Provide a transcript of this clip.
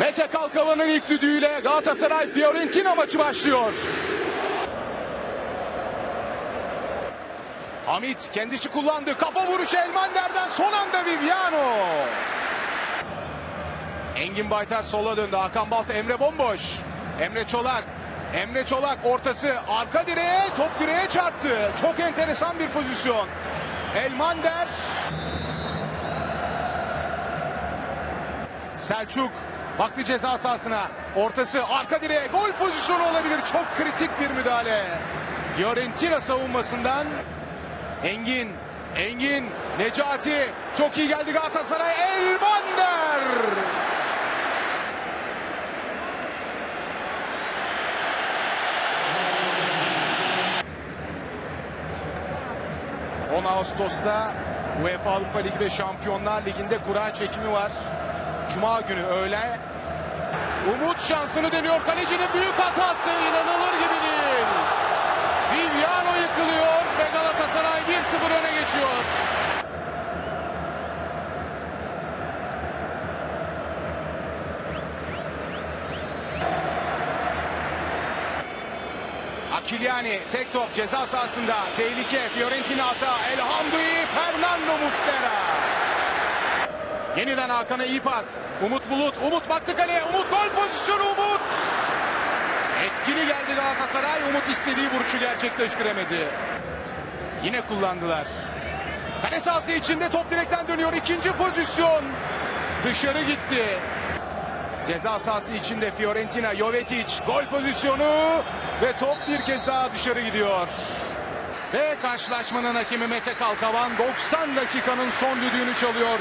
Mete Kalkavan'ın ilk düdüğüyle Galatasaray Fiorentina maçı başlıyor. Hamit kendisi kullandı. Kafa vuruşu Elmander'den son anda Viviano. Engin Baytar sola döndü. Hakan Balt Emre bomboş. Emre Çolak. Emre Çolak ortası arka direğe top direğe çarptı. Çok enteresan bir pozisyon. Elmander. Selçuk baktı ceza sahasına. Ortası arka direğe gol pozisyonu olabilir. Çok kritik bir müdahale. Fiorentina savunmasından Engin, Engin, Necati çok iyi geldi Galatasaray. Elmander. ...10 Ağustos'ta UEFA Avrupa Ligi ve Şampiyonlar Ligi'nde kura çekimi var. Cuma günü öğle. Umut şansını deniyor. Kalecinin büyük hatası inanılır gibi değil. Viviano yıkılıyor ve Galatasaray 1-0 öne geçiyor. Akiliani tek top ceza sahasında tehlike Fiorentina hata Elhamdülillah Fernando Muslera. Yeniden Hakan'a iyi pas. Umut Bulut. Umut baktı kaleye. Umut gol pozisyonu Umut. Etkili geldi Galatasaray. Umut istediği vuruşu gerçekleştiremedi. Yine kullandılar. Kale sahası içinde top direkten dönüyor. İkinci pozisyon. Dışarı gitti. Ceza sahası içinde Fiorentina, Jovetic gol pozisyonu ve top bir kez daha dışarı gidiyor. Ve karşılaşmanın hakemi Mete Kalkavan 90 dakikanın son düdüğünü çalıyor.